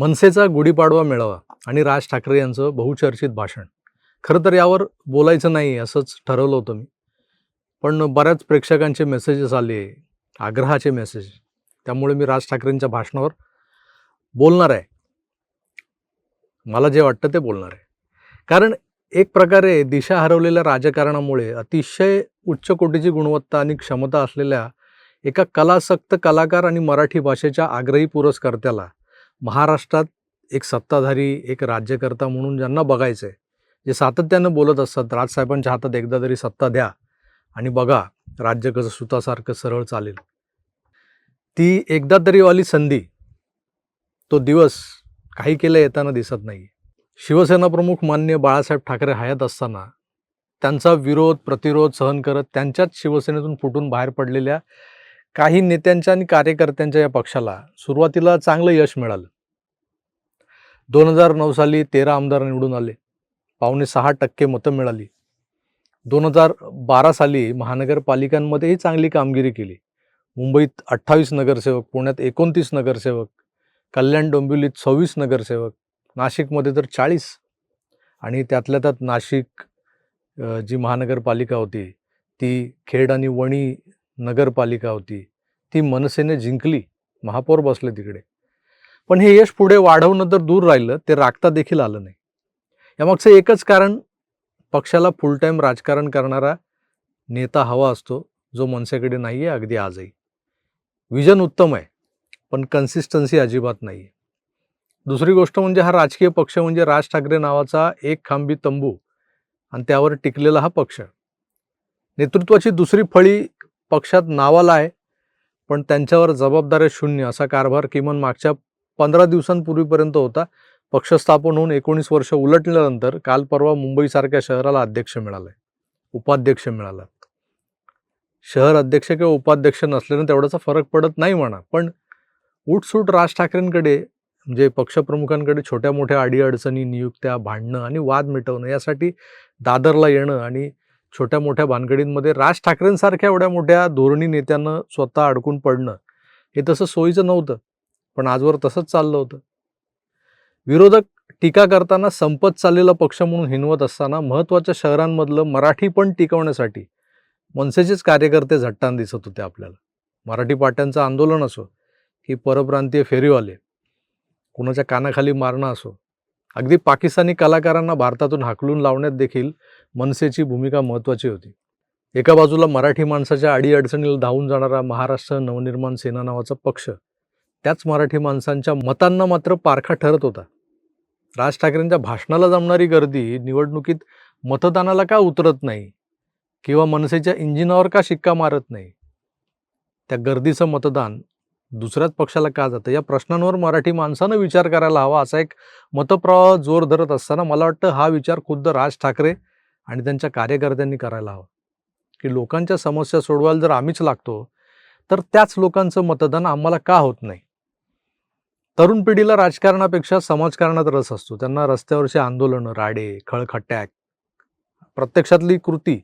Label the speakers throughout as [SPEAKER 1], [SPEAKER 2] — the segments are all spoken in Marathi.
[SPEAKER 1] मनसेचा गुढीपाडवा मेळावा आणि राज ठाकरे यांचं बहुचर्चित भाषण. खरं तर यावर बोलायचं नाही असंच ठरवलं होतं मी. पण बऱ्याच प्रेक्षकांचे मेसेजेस आले आग्रहाचे मेसेज त्यामुळे मी राज ठाकरेंच्या भाषणावर बोलणार आहे. मला जे वाटतं ते बोलणार आहे. कारण एक प्रकारे दिशा हरवलेल्या राजकारणामुळे अतिशय उच्च कोटीची गुणवत्ता आणि क्षमता असलेल्या एका कलासक्त कलाकार आणि मराठी भाषेच्या आग्रही पुरस्कर्त्याला महाराष्ट्रात एक सत्ताधारी एक राज्यकर्ता म्हणून ज्यांना बघायचं आहे जे सातत्यानं बोलत असतात राजसाहेबांच्या हातात एकदा तरी सत्ता द्या आणि बघा राज्य कसं सुतासारखं सरळ चालेल. ती एकदा तरी वाली संधी तो दिवस काही केलं येताना दिसत नाही शिवसेना प्रमुख मान्य बाळासाहेब ठाकरे हयात असताना त्यांचा विरोध प्रतिरोध सहन करत त्यांच्याच शिवसेनेतून फुटून बाहेर पडलेल्या काही नेत्यांच्या आणि कार्यकर्त्यांच्या या पक्षाला सुरुवातीला चांगलं यश मिळालं. दोन हजार नऊ साली तेरा आमदार निवडून आले. पावणे सहा टक्के मतं मिळाली. दोन हजार बारा साली महानगरपालिकांमध्येही चांगली कामगिरी केली. मुंबईत अठ्ठावीस नगरसेवक पुण्यात एकोणतीस नगरसेवक कल्याण डोंबिवलीत सव्वीस नगरसेवक नाशिकमध्ये तर चाळीस आणि त्यातल्या त्यात नाशिक जी महानगरपालिका होती ती खेड आणि वणी नगरपालिका होती. ती मनसेने जिंकली. महापौर बसले तिकडे. पण हे यश पुढे वाढवणं तर दूर राहिलं ते राखता देखील आलं नाही. यामागचं एकच कारण पक्षाला फुल टाईम राजकारण करणारा नेता हवा असतो जो मनसेकडे नाही आहे अगदी आजही. विजन उत्तम आहे पण कन्सिस्टन्सी अजिबात नाही आहे दुसरी गोष्ट म्हणजे हा राजकीय पक्ष म्हणजे राज ठाकरे नावाचा एक खांबी तंबू आणि त्यावर टिकलेला हा पक्ष. नेतृत्वाची दुसरी फळी पक्षात नावाला आहे पण त्यांच्यावर जबाबदाऱ्या शून्य असा कारभार किमान मागच्या पंधरा दिवसांपूर्वीपर्यंत होता. पक्ष स्थापन होऊन एकोणीस वर्ष उलटल्यानंतर काल परवा मुंबईसारख्या शहराला अध्यक्ष मिळालाय उपाध्यक्ष मिळाला. शहर अध्यक्ष किंवा उपाध्यक्ष नसल्यानं तेवढाचा फरक पडत नाही म्हणा पण उठसूट राज ठाकरेंकडे म्हणजे पक्षप्रमुखांकडे छोट्या मोठ्या अडीअडचणी नियुक्त्या भांडणं आणि वाद मिटवणं यासाठी दादरला येणं आणि छोट्या मोठ्या भानगडींमध्ये राज ठाकरेंसारख्या एवढ्या मोठ्या धोरणी नेत्यानं स्वतः अडकून पडणं हे तसं सोयीचं नव्हतं पण आजवर तसंच चाललं होतं. विरोधक टीका करताना संपत चाललेला पक्ष म्हणून हिनवत असताना महत्त्वाच्या शहरांमधलं मराठी पण टिकवण्यासाठी मनसेचेच कार्यकर्ते झट्टान दिसत होते आपल्याला. मराठी पाट्यांचं आंदोलन असो की परप्रांतीय फेरीवाले कुणाच्या कानाखाली मारणं असो अगदी पाकिस्तानी कलाकारांना भारतातून हाकलून लावण्यात देखील मनसेची भूमिका महत्त्वाची होती. एका बाजूला मराठी माणसाच्या अडीअडचणीला धावून जाणारा महाराष्ट्र नवनिर्माण सेना नावाचा पक्ष त्याच मराठी माणसांच्या मतांना मात्र पारखा ठरत होता. राज ठाकरेंच्या भाषणाला जमणारी गर्दी निवडणुकीत मतदानाला का उतरत नाही? किंवा मनसेच्या इंजिनावर का शिक्का मारत नाही? त्या गर्दीचं मतदान दुसऱ्याच पक्षाला का जातं? या प्रश्नांवर मराठी माणसानं विचार करायला हवा असा एक मतप्रवाह जोर धरत असताना मला वाटतं हा विचार खुद्द राज ठाकरे आणि त्यांच्या कार्यकर्त्यांनी करायला हवा. की लोकांच्या समस्या सोडवायला जर आम्हीच लागतो तर त्याच लोकांचं मतदान आम्हाला का होत नाही? तरुण पिढीला राजकारणापेक्षा समाजकारणात रस असतो. त्यांना रस्त्यावरची आंदोलनं राडे खळखट्याक प्रत्यक्षातली कृती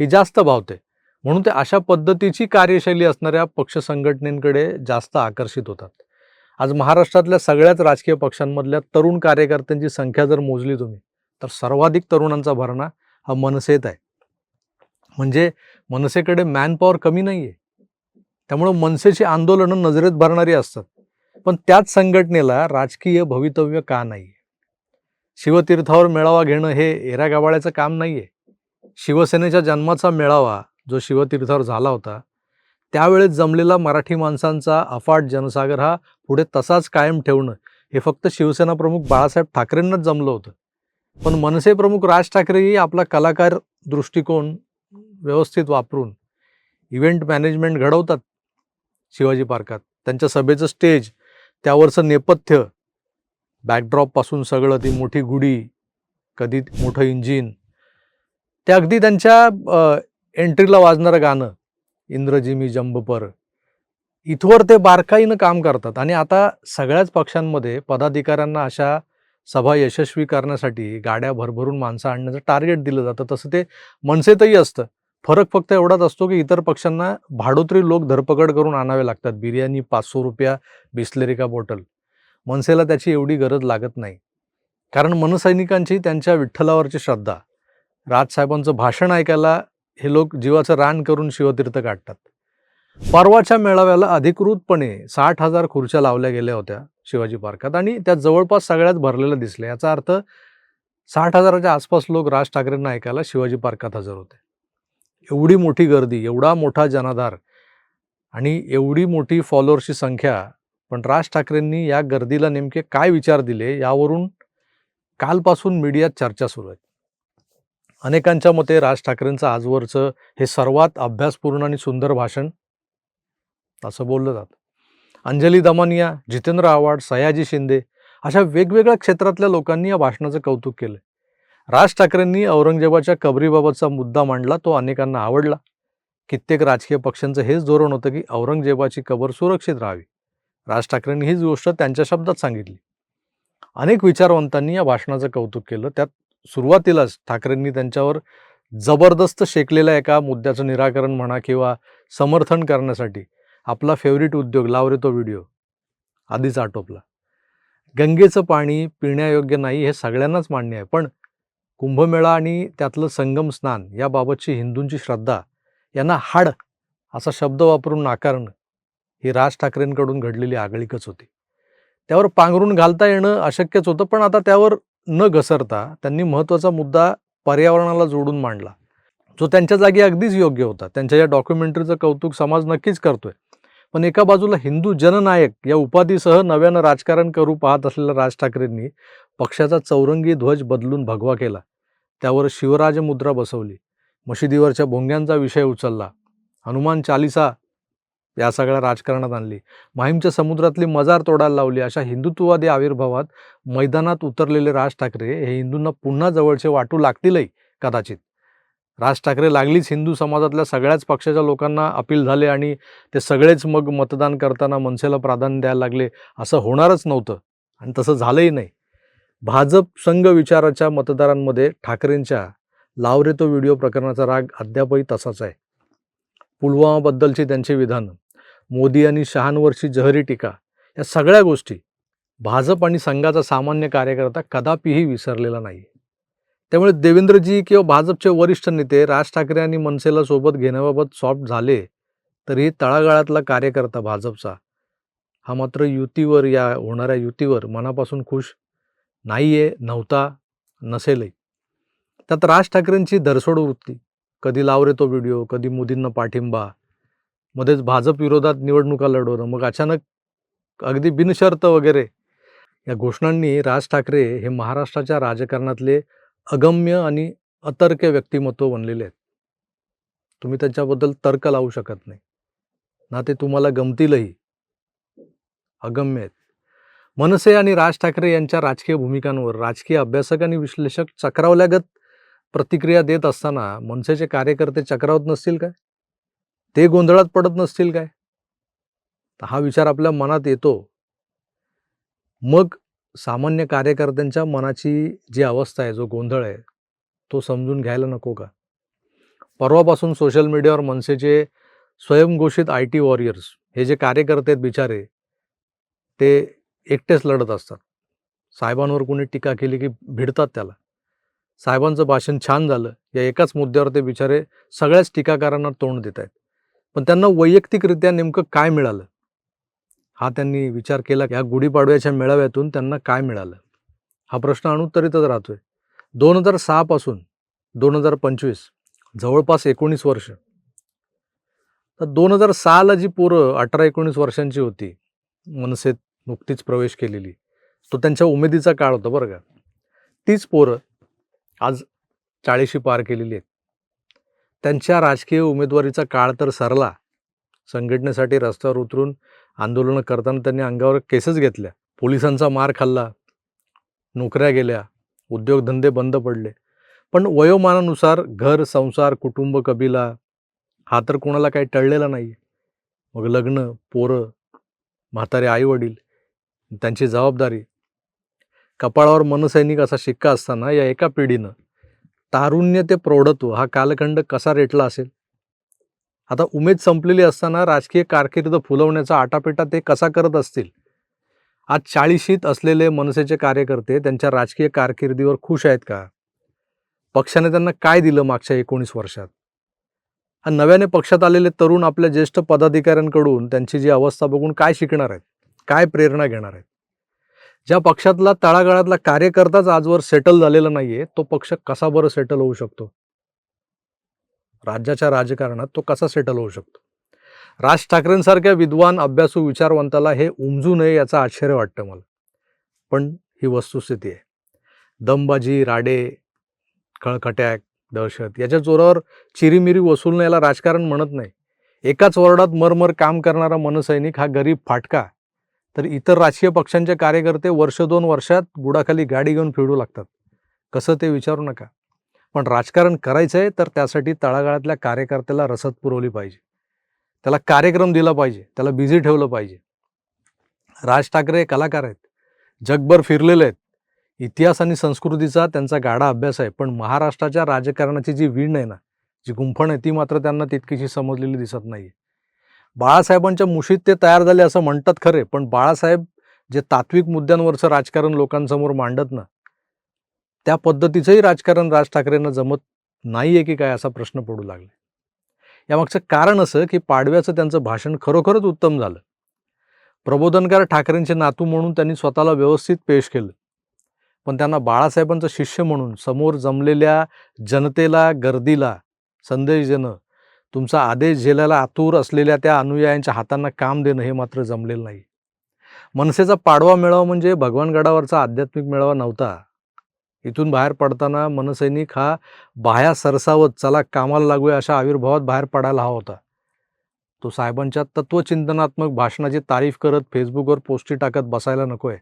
[SPEAKER 1] ही जास्त भावते. म्हणून ते अशा पद्धतीची कार्यशैली असणाऱ्या पक्ष संघटनेकडे जास्त आकर्षित होतात. आज महाराष्ट्रातल्या सगळ्याच राजकीय पक्षांमधल्या तरुण कार्यकर्त्यांची संख्या जर मोजली तुम्ही तर सर्वाधिक तरुणांचा भरणा हा मनसेत आहे. म्हणजे मनसेकडे मॅनपॉवर कमी नाही आहे त्यामुळं मनसेची आंदोलनं नजरेत भरणारी असतात. पण त्याच संघटनेला राजकीय भवितव्य का नाही शिवतीर्थावर मेळावा घेणं हे एरा गावाळ्याचं काम नाही आहे शिवसेनेच्या जन्माचा मेळावा जो शिवतीर्थावर झाला होता त्यावेळेस जमलेला मराठी माणसांचा अफाट जनसागर हा पुढे तसाच कायम ठेवणं हे फक्त शिवसेना प्रमुख बाळासाहेब ठाकरेंनाच जमलं होतं. पण मनसे प्रमुख राज ठाकरेही आपला कलाकार दृष्टिकोन व्यवस्थित वापरून इव्हेंट मॅनेजमेंट घडवतात शिवाजी पार्कात. त्यांच्या सभेचं स्टेज त्यावरचं नेपथ्य बॅकड्रॉपपासून सगळं ती मोठी गुढी कधी मोठं इंजिन ते अगदी त्यांच्या एंट्रीला वाजणारं गाणं इंद्रजी मी जंबपर. इथवर ते बारकाईनं काम करतात. आणि आता सगळ्याच पक्षांमध्ये पदाधिकाऱ्यांना अशा सभा यशस्वी करण्यासाठी गाड्या भरभरून माणसं आणण्याचं टार्गेट दिलं जातं. तसं ते मनसेतही असतं. फरक फक्त एवढाच असतो की इतर पक्षांना भाडोत्री लोक धरपकड करून आणावे लागतात. बिर्याणी पाचशे रुपया बिस्लेरिका बॉटल. मनसेला त्याची एवढी गरज लागत नाही. कारण मनसैनिकांची त्यांच्या विठ्ठलावरची श्रद्धा. राजसाहेबांचं भाषण ऐकायला हे लोक जीवाचं रान करून शिवतीर्थ काढतात. परवाच्या मेळाव्याला अधिकृतपणे साठ हजार खुर्च्या लावल्या गेल्या होत्या शिवाजी पार्कात आणि त्या जवळपास सगळ्यात भरलेल्या दिसल्या. याचा अर्थ साठ हजाराच्या आसपास लोक राज ठाकरेंना ऐकायला शिवाजी पार्कात हजर होते. एवढी मोठी गर्दी एवढा मोठा जनाधार आणि एवढी मोठी फॉलोअर्सची संख्या पण राज ठाकरेंनी या गर्दीला नेमके काय विचार दिले यावरून कालपासून मीडियात चर्चा सुरू आहेत अनेकांच्या मते राज ठाकरेंचं आजवरचं हे सर्वात अभ्यासपूर्ण आणि सुंदर भाषण असं बोललं जातं. अंजली दमानिया जितेंद्र आव्हाड सयाजी शिंदे अशा वेगवेगळ्या क्षेत्रातल्या लोकांनी या भाषणाचं कौतुक केलं राज ठाकरेंनी औरंगजेबाच्या कबरीबाबतचा मुद्दा मांडला तो अनेकांना आवडला. कित्येक राजकीय पक्षांचं हेच धोरण होतं की औरंगजेबाची कबर सुरक्षित राहावी. राज ठाकरेंनी हीच गोष्ट त्यांच्या शब्दात सांगितली. अनेक विचारवंतांनी या भाषणाचं कौतुक केलं त्यात सुरुवातीलाच ठाकरेंनी त्यांच्यावर जबरदस्त शेकलेल्या एका मुद्द्याचं निराकरण म्हणा किंवा समर्थन करण्यासाठी आपला फेवरेट उद्योग लाव रे तो व्हिडिओ आधीच आटोपला. गंगेचं पाणी पिण्यायोग्य नाही हे सगळ्यांनाच मान्य आहे पण कुंभमेळा आणि त्यातलं संगम स्नान याबाबतची हिंदूंची श्रद्धा यांना हाड असा शब्द वापरून नाकारणं ही राज ठाकरेंकडून घडलेली आगळीकच होती. त्यावर पांघरून घालता येणं अशक्यच होतं पण आता त्यावर न घसरता त्यांनी महत्त्वाचा मुद्दा पर्यावरणाला जोडून मांडला. जो त्यांच्या जागी अगदीच योग्य होता. त्यांच्या या डॉक्युमेंटरीचं कौतुक समाज नक्कीच करतोय. पण एका बाजूला हिंदू जननायक या उपाधीसह नव्यानं राजकारण करू पाहत असलेल्या राज ठाकरेंनी पक्षाचा चौरंगी ध्वज बदलून भगवा केला. त्यावर शिवराज मुद्रा बसवली. मशिदीवरच्या भोंग्यांचा विषय उचलला. हनुमान चालिसा या सगळ्या राजकारणात आणली. माहीमच्या समुद्रातली मजार तोडायला लावली. अशा हिंदुत्ववादी आविर्भावात मैदानात उतरलेले राज ठाकरे हे हिंदूंना पुन्हा जवळचे वाटू लागतीलही कदाचित. राज ठाकरे लागलीच हिंदू समाजातल्या सगळ्याच पक्षाच्या लोकांना अपील झाले आणि ते सगळेच मग मतदान करताना मनसेला प्राधान्य द्यायला लागले. असं होणारच नव्हतं आणि तसं झालंही नाही. भाजप संघ विचाराच्या मतदारांमध्ये ठाकरेंच्या लावरे तो व्हिडिओ प्रकरणाचा राग अद्यापही तसाच आहे. पुलवामाबद्दलची त्यांची विधानं. मोदी आणि शहांवरची जहरी टीका या सगळ्या गोष्टी भाजप आणि संघाचा सामान्य कार्यकर्ता कदापिही विसरलेला नाही. त्यामुळे देवेंद्रजी किंवा भाजपचे वरिष्ठ नेते राज ठाकरे आणि मनसेला सोबत घेण्याबाबत सॉफ्ट झाले तरी तळागाळातला कार्यकर्ता भाजपचा हा मात्र युतीवर या होणाऱ्या युतीवर मनापासून खुश नाहीये नव्हता नसेलही. त्यात राज ठाकरेंची धरसोड वृत्ती कधी लावरे तो व्हिडिओ कधी मोदींना पाठिंबा मध्येच भाजप विरोधात निवडणुका लढवणं मग अचानक अगदी बिनशर्त वगैरे या घोषणांनी राज ठाकरे हे महाराष्ट्राच्या राजकारणातले अगम्य आणि अतर्क व्यक्तिमत्व बनलेले आहेत. तुम्ही त्यांच्याबद्दल तर्क लावू शकत नाही. ना ते तुम्हाला गमतीलही. अगम्य आहेत. मनसे आणि राज ठाकरे यांच्या राजकीय भूमिकांवर राजकीय अभ्यासक आणि विश्लेषक चक्रावल्यागत प्रतिक्रिया देत असताना मनसेचे कार्यकर्ते चक्रावत नसतील काय? ते गोंधळात पडत नसतील काय? हा विचार आपल्या मनात येतो. मग सामान्य कार्यकर्त्यांच्या मनाची जी अवस्था आहे जो गोंधळ आहे तो समजून घ्यायला नको का? परवापासून सोशल मीडियावर मनसेचे स्वयंघोषित आय टी वॉरियर्स हे जे कार्यकर्ते आहेत बिचारे ते एकटेच लढत असतात. साहेबांवर कोणी टीका केली की भिडतात त्याला. साहेबांचं भाषण छान झालं. या एकाच मुद्द्यावर ते बिचारे सगळ्याच टीकाकारांना तोंड देत आहेत. पण त्यांना वैयक्तिकरित्या नेमकं काय मिळालं? हा त्यांनी विचार केला या गुढीपाडव्याच्या मेळाव्यातून त्यांना काय मिळालं? हा प्रश्न अनुत्तरितच राहतोय. दोन हजार सहापासून दोन हजार पंचवीस जवळपास एकोणीस वर्ष. तर दोन हजार सहाला जी पोरं अठरा एकोणीस वर्षांची होती मनसेत नुकतीच प्रवेश केलेली तो त्यांच्या उमेदीचा काळ होता बरं का. तीच पोरं आज चाळीशी पार केलेली आहेत. त्यांच्या राजकीय उमेदवारीचा काळ तर सरला. संघटनेसाठी रस्त्यावर उतरून आंदोलनं करताना त्यांनी अंगावर केसेस घेतल्या. पोलिसांचा मार खाल्ला. नोकऱ्या गेल्या. उद्योगधंदे बंद पडले. पण वयोमानानुसार घर संसार कुटुंब कबिला हा तर कोणाला काही टळलेला नाही मग लग्न पोरं म्हातारे आईवडील त्यांची जबाबदारी. कपाळावर मनसैनिक असा शिक्का असताना या एका पिढीनं तारुण्य ते प्रौढत्व हा कालखंड कसा रेटला असेल? आता उमेद संपलेली असताना राजकीय कारकीर्द फुलवण्याचा आटापिटा ते कसा करत असतील? आज चाळीशीत असलेले मनसेचे कार्यकर्ते त्यांच्या राजकीय कारकिर्दीवर खुश आहेत का? पक्षाने त्यांना काय दिलं मागच्या एकोणीस वर्षात? आणि नव्याने पक्षात आलेले तरुण आपल्या ज्येष्ठ पदाधिकाऱ्यांकडून त्यांची जी अवस्था बघून काय शिकणार आहेत? काय प्रेरणा घेणार आहेत? ज्या पक्षातला तळागाळातला कार्यकर्ताच आजवर सेटल झालेला नाहीये तो पक्ष कसा बरं सेटल होऊ शकतो? राज्याच्या राजकारणात तो कसा सेटल होऊ शकतो? राज ठाकरेंसारख्या विद्वान अभ्यासू विचारवंताला हे उमजू नये याचं आश्चर्य वाटतं मला. पण ही वस्तुस्थिती आहे. दमबाजी राडे खळखट्याक दहशत याच्या जोरावर चिरीमिरी वसूलण्याला राजकारण म्हणत नाही. एकाच वॉर्डात मरमर काम करणारा मनसैनिक हा गरीब फाटका तर इतर राजकीय पक्षांचे कार्यकर्ते वर्ष दोन वर्षात बुडाखाली गाडी घेऊन फिरू लागतात. कसं ते विचारू नका. पण राजकारण करायचं आहे तर त्यासाठी तळागाळातल्या कार्यकर्त्याला रसद पुरवली पाहिजे. त्याला कार्यक्रम दिला पाहिजे. त्याला बिझी ठेवलं पाहिजे. राज ठाकरे कलाकार आहेत. जगभर फिरलेले आहेत. इतिहास आणि संस्कृतीचा त्यांचा गाढा अभ्यास आहे. पण महाराष्ट्राच्या राजकारणाची जी वीण आहे ना जी गुंफण आहे ती मात्र त्यांना तितकीशी समजलेली दिसत नाही आहे बाळासाहेबांच्या मुशीत ते तयार झाले असं म्हणतात खरे पण बाळासाहेब जे तात्विक मुद्द्यांवरचं राजकारण लोकांसमोर मांडत ना त्या पद्धतीचंही राजकारण राज ठाकरेंना जमत नाही आहे की काय असा प्रश्न पडू लागला. यामागचं कारण असं की पाडव्याचं त्यांचं भाषण खरोखरच उत्तम झालं. प्रबोधनकार ठाकरेंचे नातू म्हणून त्यांनी स्वतःला व्यवस्थित पेश केलं. पण त्यांना बाळासाहेबांचं शिष्य म्हणून समोर जमलेल्या जनतेला गर्दीला संदेश देणं तुमचा आदेश झेलायला आतूर असलेल्या त्या अनुयायांच्या हातांना काम देणं हे मात्र जमलेलं नाही. मनसेचा पाडवा मेळावा म्हणजे भगवानगडावरचा आध्यात्मिक मेळावा नव्हता. इथून बाहेर पडताना मनसैनिक हा बाह्या सरसावत चला कामाला लागूया अशा आविर्भावात बाहेर पडायला हवा होता. तो साहेबांच्या तत्वचिंतनात्मक भाषणाची तारीफ करत फेसबुकवर पोस्टी टाकत बसायला नको आहे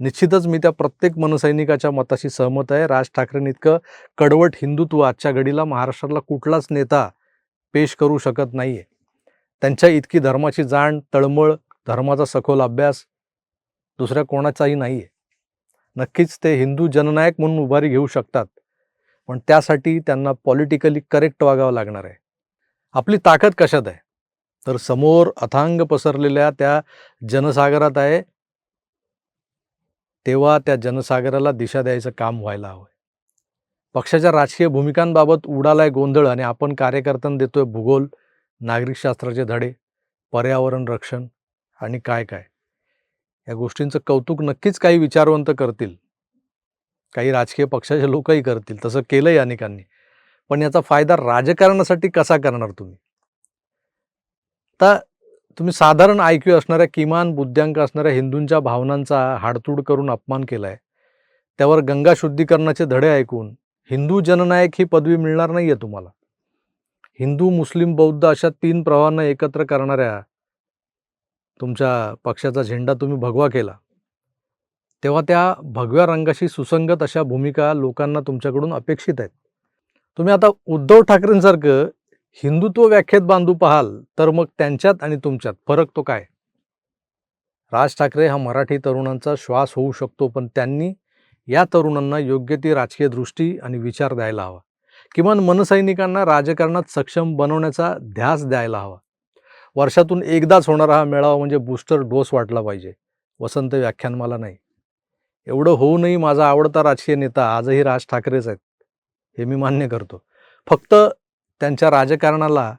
[SPEAKER 1] निश्चितच मी त्या प्रत्येक मनसैनिकाच्या मताशी सहमत आहे. राज ठाकरेंइतकं कडवट हिंदुत्व आजच्या घडीला महाराष्ट्रातला कुठलाच नेता पेश करू शकत नाहीये. त्यांच्या इतकी धर्माची जाण तळमळ धर्माचा सखोल अभ्यास दुसऱ्या कोणाचाही नाही आहे नक्कीच ते हिंदू जननायक म्हणून उभारी घेऊ शकतात पण त्यासाठी त्यांना पॉलिटिकली करेक्ट वागावं लागणार आहे. आपली ताकद कशात आहे? तर समोर अथांग पसरलेल्या त्या जनसागरात आहे तेव्हा त्या जनसागराला दिशा द्यायचं काम व्हायला हवं. पक्षाच्या राजकीय भूमिकांबाबत उडालाय गोंधळ आणि आपण कार्यकर्त्यांना देतोय भूगोल नागरिकशास्त्राचे धडे पर्यावरण रक्षण आणि काय काय. या गोष्टींचं कौतुक नक्कीच काही विचारवंत करतील. काही राजकीय पक्षाचे लोकही करतील. तसं केलंय अनेकांनी. पण याचा फायदा राजकारणासाठी कसा करणार तुम्ही? आता तुम्ही साधारण ऐक्यू असणाऱ्या किमान बुद्ध्यांक असणाऱ्या हिंदूंच्या भावनांचा हाडतूड करून अपमान केलाय. त्यावर गंगा शुद्धीकरणाचे धडे ऐकून हिंदू जननायक ही पदवी मिळणार नाहीये तुम्हाला. हिंदू मुस्लिम बौद्ध अशा तीन प्रवाहांना एकत्र करणाऱ्या तुमच्या पक्षाचा झेंडा तुम्ही भगवा केला. तेव्हा त्या भगव्या रंगाशी सुसंगत अशा भूमिका लोकांना तुमच्याकडून अपेक्षित आहेत. तुम्ही आता उद्धव ठाकरेंसारखं हिंदुत्व व्याख्येत बांधू पाहाल तर मग त्यांच्यात आणि तुमच्यात फरक तो काय? राज ठाकरे हा मराठी तरुणांचा श्वास होऊ शकतो पण त्यांनी या तरुणांना योग्य ती राजकीय दृष्टी आणि विचार द्यायला हवा. किमान मनसैनिकांना राजकारणात सक्षम बनवण्याचा ध्यास द्यायला हवा. वर्षातून एकदाच होणारा हा मेळावा म्हणजे बूस्टर डोस वाटला पाहिजे. वसंत व्याख्यानमाला नाही. एवढं होऊनही माझा आवडता राजकीय नेता आजही राज ठाकरेच आहेत हे मी मान्य करतो. फक्त त्यांच्या राजकारणाला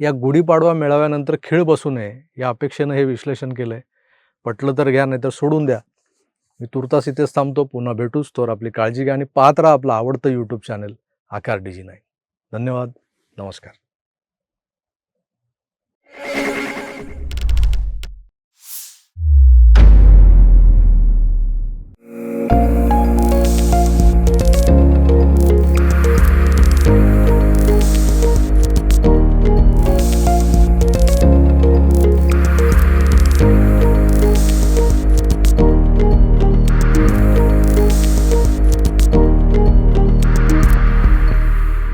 [SPEAKER 1] या गुढीपाडवा मेळाव्यानंतर खिळ बसू नये या अपेक्षेनं हे विश्लेषण केलं आहे पटलं तर घ्या नाही तर सोडून द्या. मी तुर्तास इथेच थांबतो. पुन्हा भेटूच. तर आपली काळजी घ्या आणि पाहत राहा आपलं आवडतं यूट्यूब चॅनल आकार डीजी नाही धन्यवाद. नमस्कार.